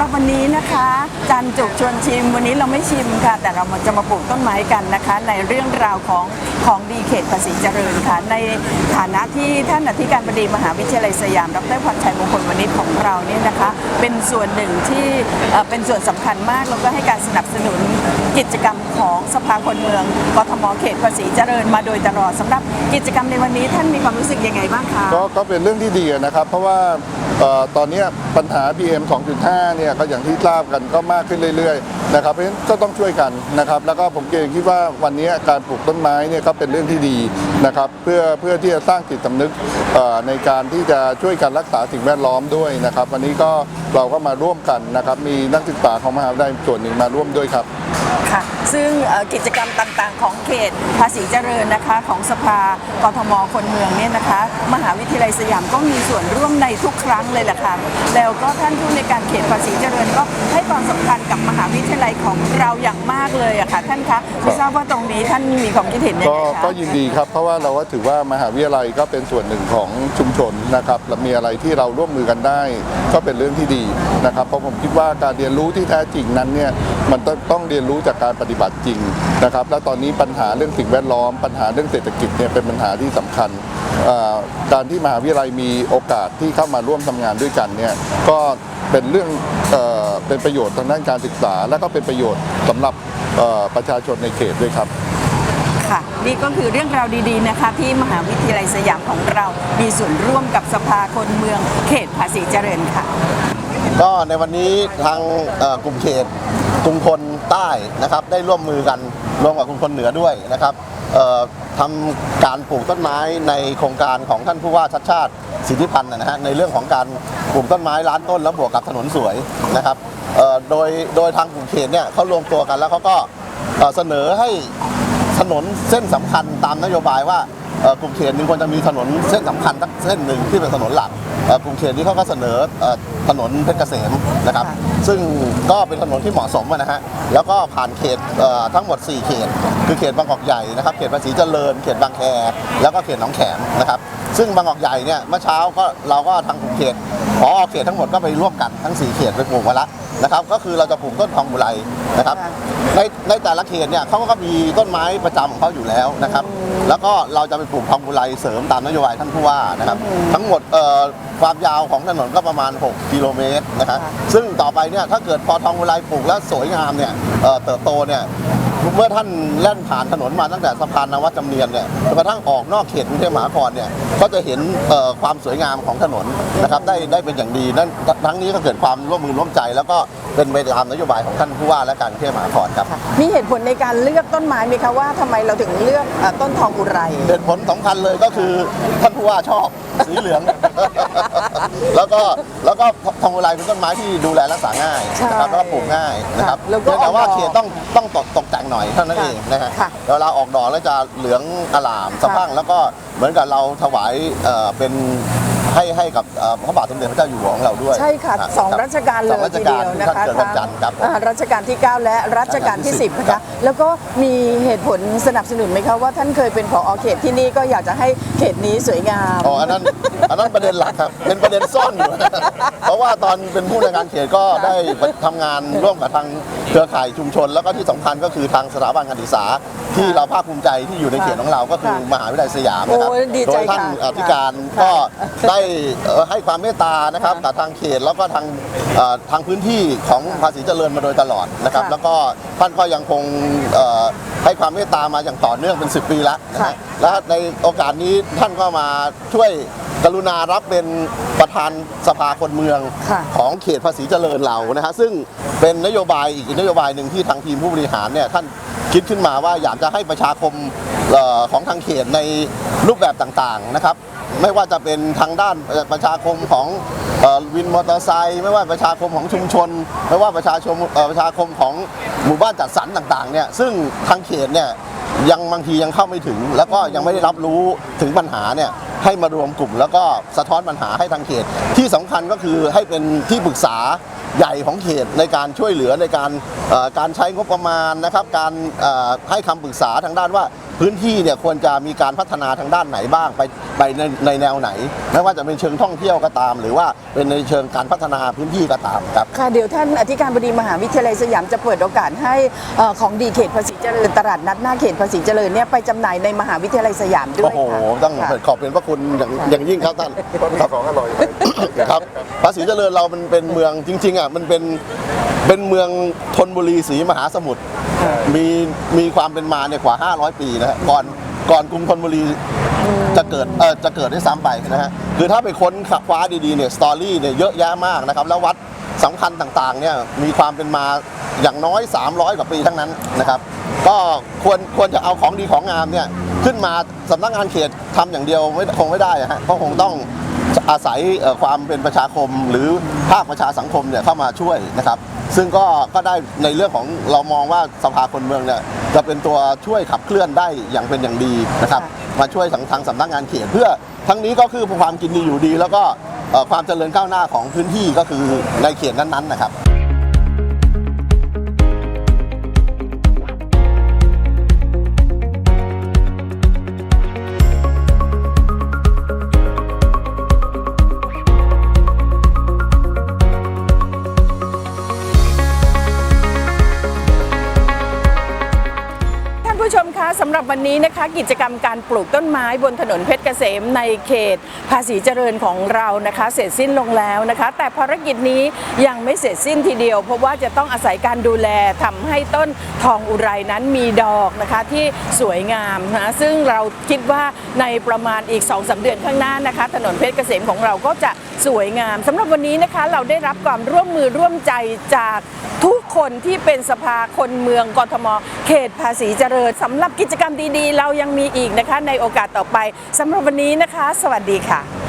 หรับวันนี้นะคะ จันจุกชวนชิมวันนี้เราไม่ชิมค่ะ แต่เราจะมาปลูกต้นไม้กันนะคะ ในเรื่องราวของ ของดีเขตภาษีเจริญค่ะ ในฐานะที่ท่านอธิการบดีมหาวิทยาลัยสยาม ดรพรชัยมงคลวณิชของเราเนี่ยนะคะ เป็นส่วนหนึ่งที่เป็นส่วนสำคัญมาก แล้วก็ให้การสนับสนุนกิจกรรมของสภาคนเมืองกทมเขตภาษีเจริญมาโดยตลอดสำหรับกิจกรรมในวันนี้ท่านมีความรู้สึกยังไงบ้างคะก็ก็เป็นเรื่องที่ดีนะครับ เพราะว่าตอนนี้ปัญหา PM 2.5 เนี่ยก็อย่างที่ทราบกันก็มากขึ้นเรื่อยๆ นะครับเพราะฉะนั้นก็ต้องช่วยกันนะครับ แล้วก็ผมเองคิดว่าวันนี้การปลูกต้นไม้เนี่ยก็เป็นเรื่องที่ดีนะครับ เพื่อเพื่อที่จะสร้างจิตสำนึกในการที่จะช่วยกันรักษาสิ่งแวดล้อมด้วยนะครับ วันนี้ก็เราก็มาร่วมกันนะครับ มีนักศึกษาของมหาวิทยาลัยส่วนหนึ่งมาร่วมด้วยครับ ซึ่งเอ่อกิจกรรมต่างๆ ของเขตภาษีเจริญนะคะของสภากทมคนเมืองเนี่ยนะคะ มหาวิทยาลัยสยามก็มีส่วนร่วมในทุกครั้งเลยแหละค่ะแล้วก็ท่านผู้ในวยการเขตภาษีเจริญก็ให้ความสำคัญกับมหาวิทยาลัยของเราอย่างมากเลยอะค่ะท่านคะไม่ทราบว่าตรงนี้ท่านมีความคิดเห็นยังก็ไงคะก็ยินดีครับเพราะว่าเราก็ถือว่ามหาวิทยาลัยก็เป็นส่วนหนึ่งของชุมชนนะครับและมีอะไรที่เราร่วมมือกันได้ ก็เป็นเรื่องที่ดีนะครับเพราะผมคิดว่าการเรียนรู้ที่แท้จริงนั้นเนี่ยมันต้องต้องเรียนรู้จากการปฏิบัติจริงนะครับ และตอนนี้ปัญหาเรื่องสิ่งแวดล้อม ปัญหาเรื่องเศรษฐกิจเนี่ยเป็นปัญหาที่สำคัญเอ่อการที่มหาวิทยาลัยมีโอกาสที่เข้ามาร่วมทำงานด้วยกันเนี่ยก็เป็นเรื่องเอ่อเป็นประโยชน์ทางด้านการศึกษา และก็เป็นประโยชน์สำหรับเอ่อประชาชนในเขตด้วยครับค่ะนี่ก็คือเรื่องราวดีๆนะคะ ที่มหาวิทยาลัยสยามของเรา มีส่วนร่วมกับสภาคนเมืองเขตภาษีเจริญค่ะ ก็ในวันนี้ทางเอ่อกลุ่มเขต กรุงพลใต้นะครับ ได้ร่วมมือกันร่วมกับกรุงพลเหนือด้วยนะครับเอ่อทำการปลูกต้นไม้ในโครงการของท่านผู้ว่าชัดชาติสิทธิพันธ์นะฮะในเรื่องของการปลูกต้นไม้ล้านต้นแล้วบวกกับถนนสวยนะครับโดยโดยทางกลุ่มเขตเนี่ยเขารวมตัวกันแล้วเขาก็เสนอให้ ถนนเส้นสำคัญตามนโยบายว่าเอ่อกลุ่มเขตหนึงควรจะมีถนนเส้นสำคัญสักเส้นหนึ่งที่เป็นถนนหลักเอ่อกลุ่มเขตนี้เขาก็เสนอเอ่อถนนเพชรเกษมนะครับค่ะซึ่งก็เป็นถนนที่เหมาะสมอะนะฮะแล้วก็ผ่านเขตเอ่อทั้งหมด 4 เขต คือเขตบางกอกใหญ่นะครับ เขตภาษีเจริญ เขตบางแคแล้วก็เขตหนองแขมนะครับซึ่งบางกอกใหญ่เนี่ยเมื่อเช้าก็เราก็ทางกลุ่มเขตพอเขตทั้งหมดก็ไปร่วมกันทั้ง 4 เขตไปปลูกมาละนะครับ ก็คือเราจะปลูกต้นทองบุไรนะครับค่ะในในแต่ละเขตเนี่ยเขาก็มีต้นไม้ประจำของเขาอยู่แล้วนะครับ แล้วก็เราจะไปปลูกทองบุไรเสริมตามนโยบายท่านผู้ว่านะครับ ทั้งหมดเอ่อความยาวของถนนก็ประมาณ 6 กิโลเมตรนะครับค่ะซึ่งต่อไปเนี่ยถ้าเกิดพอทองบุไรปลูกแล้วสวยงามเนี่ยเอ่อเติบโตเนี่ย เมื่อท่านแล่นผ่านถนนมาตั้งแต่สะพานนวัดจำเนียนเนี่ยจนกระทั่งออกนอกเขตกรุงเทพมหานครเนี่ยก็จะเห็นเอ่อความสวยงามของถนนนะครับได้ได้เป็นอย่างดีนั่นทั้งนี้ก็เกิดความร่วมมือร่วมใจ แล้วก็เป็นไปตามนโยบายของท่านผู้ว่าและการกรุงเทพมหานครครับ มีเหตุผลในการเลือกต้นไม้ไหมคะว่าทำไมเราถึงเลือกเอ่อต้นทองอุไร เหตุผลสำคัญเลยก็คือท่านผู้ว่าชอบสีเหลือง แล้วก็แล้วก็ทองอุไรเป็นต้นไม้ที่ดูแลรักษาง่ายใช่นะครับแล้วก็ปลูกง่ายนะครับค่ะแล้วก็เพียงแต่ว่าออกดอกเขตต้องต้องตกตกแต่งหน่อยเท่านั้นค่ะเองนะฮะค่ะเวลาออกดอกแล้วจะเหลืองอลามสะพรั่งแล้วก็เหมือนกับเราถวายเอ่อเป็น ให้ให้กับเอ่อพระบาทสมเด็จพระเจ้าอยู่หัวของเราด้วย ใช่ค่ะรับสองรัชกาลเลสองยรัชทีกาเดีลยวนะท่านคะเกิดวันจันทร์ครับผมอ่ารัชกาลที่ 9 และรัชกาลที่ 10นะครัคะบแล้วก็มีเหตุผลสนับสนุนไหมคะว่าท่านเคยเป็นผอเขตที่นี่ก็อยากจะให้เขตนี้สวยงามอ๋ออันนั้นอันนั้นประเด็นหลักครับเป็นประเด็นซ่อนอยู่เพราะว่าตอนเป็นผู้ในวยการเขตก็ได้ไปทำงานร่วมกับทางเครือข่ายชุมชน แล้วก็ที่สำคัญก็คือทางสถาบันการศึกษา ที่เราภาคภูมิใจที่อยู่ในเขตของเราก็คือค่ะมหาวิทยาลัยสยามนะครับโอ้ยดีโดใจยท่านค่ะอธิการค่ะก็ได้เอ่อให้ความเมตตานะครับกับทางเขตแล้วก็ทางเอ่อทางพื้นที่ของภาษีเจริญมาโดยตลอดนะครับค่ะแล้วก็ท่านก็ยังคงเอ่อให้ความเมตตามาอย่างต่อเนื่องเป็น 10 ปีแล้วนะค่ะฮะและในโอกาสนี้ท่านก็มาช่วยกรุณารับเป็นประธานสภาคนเมืองค่ะของเขตภาษีเจริญเรานะฮะซึ่งเป็นนโยบายอีกนโยบายหนึ่งที่ทางทีมผู้บริหารเนี่ยท่าน คิดขึ้นมาว่าอยากจะให้ประชาคมออของทางเขตในรูปแบบต่างๆนะครับ ไม่ว่าจะเป็นทางด้านประชาคมของออวินมอเตอร์ไซค์ไม่ว่าประชาคมของชุมชน ไม่ว่าประชาชนประชาคมของหมู่บ้านจัดสรรต่างๆเนี่ยซึ่งทางเขตเนี่ยยังบางทียังเข้าไม่ถึง แล้วก็ยังไม่ได้รับรู้ถึงปัญหาเนี่ยให้มารวมกลุ่ม แล้วก็สะท้อนปัญหาให้ทางเขต ที่สำคัญก็คือให้เป็นที่ปรึกษา ใหญ่ของเขตในการช่วยเหลือในการการใช้งบประมาณนะครับ การให้คำปรึกษาทางด้านว่าพื้นที่เนี่ยควรจะมีการพัฒนาทางด้านไหนบ้างไป ไปในในแนวไหน ไม่ว่าจะเป็นเชิงท่องเที่ยวก็ตาม หรือว่าเป็นในเชิงการพัฒนาพื้นที่ก็ตามครับ ค่ะเดี๋ยวท่านอธิการบดีมหาวิทยาลัยสยามจะเปิดโอกาสให้เอ่อของดีเขตภาษีเจริญตลาดนัดหน้าเขตภาษีเจริญเนี่ยไปจำหน่ายในมหาวิทยาลัยสยามด้โอ้วยโห ค่ะต้องค่ะ ขอบเป็นพระคุณอย่างอย่างยิ่งครับท่าน ก็มีของอร่อยครับภาษีเจริญเรามันเป็นเมืองจริงๆอะมันเป็นเป็นเมืองธนบุรีศรีมหาสมุทรมีมีความเป็นมาเนี่ยกว่า 500 ปีนะฮะก่อน ก่อนกรุงธนบุรีจะเกิดเออจะเกิดได้วยซ้ำไปนะฮะคือถ้าไปค้นคว้าดีๆเนี่ยสตอรี่เนี่ยเยอะแยะมากนะครับแล้ววัดสำคัญต่างๆเนี่ยมีความเป็นมาอย่างน้อย 300 กว่าปีทั้งนั้นนะครับ ก็ควรควรจะเอาของดีของงามเนี่ยขึ้นมาสำนักงานเขตทำอย่างเดียวไม่คงไม่ได้อะฮะก็คงต้อง อาศัยเอ่อความเป็นประชาคมหรือภาคประชาสังคมเนี่ยเข้ามาช่วยนะครับ ซึ่งก็ก็ได้ในเรื่องของเรามองว่าสภาคนเมืองเนี่ยจะเป็นตัวช่วยขับเคลื่อนได้อย่างเป็นอย่างดีนะครับ มาช่วยทางทางสำนักงานเขตเพื่อทั้งนี้ก็คือความกินดีอยู่ดี แล้วก็เอ่อความเจริญก้าวหน้าของพื้นที่ก็คือในเขตนั้นๆนะครับ สำหรับวันนี้นะคะกิจกรรมการปลูกต้นไม้บนถนนเพชรเกษมในเขต ภาษีเจริญของเรานะคะ เสร็จสิ้นลงแล้วนะคะ แต่ภารกิจนี้ยังไม่เสร็จสิ้นทีเดียว เพราะว่าจะต้องอาศัยการดูแลทำให้ต้นทองอุไรนั้นมีดอกนะคะที่สวยงามนะซึ่งเราคิดว่าในประมาณอีก2อสเดือนข้างหน้านะคะ ถนนเพชรเกษมของเราก็จะสวยงามสำหรับวันนี้นะคะเราได้รับความร่วมมือร่วมใจจากทุก คนที่เป็นสภาคนเมืองกทม เขตภาษีเจริญสำหรับกิจกรรมดีๆ เรายังมีอีกนะคะในโอกาสต่อไปสำหรับวันนี้นะคะ สวัสดีค่ะ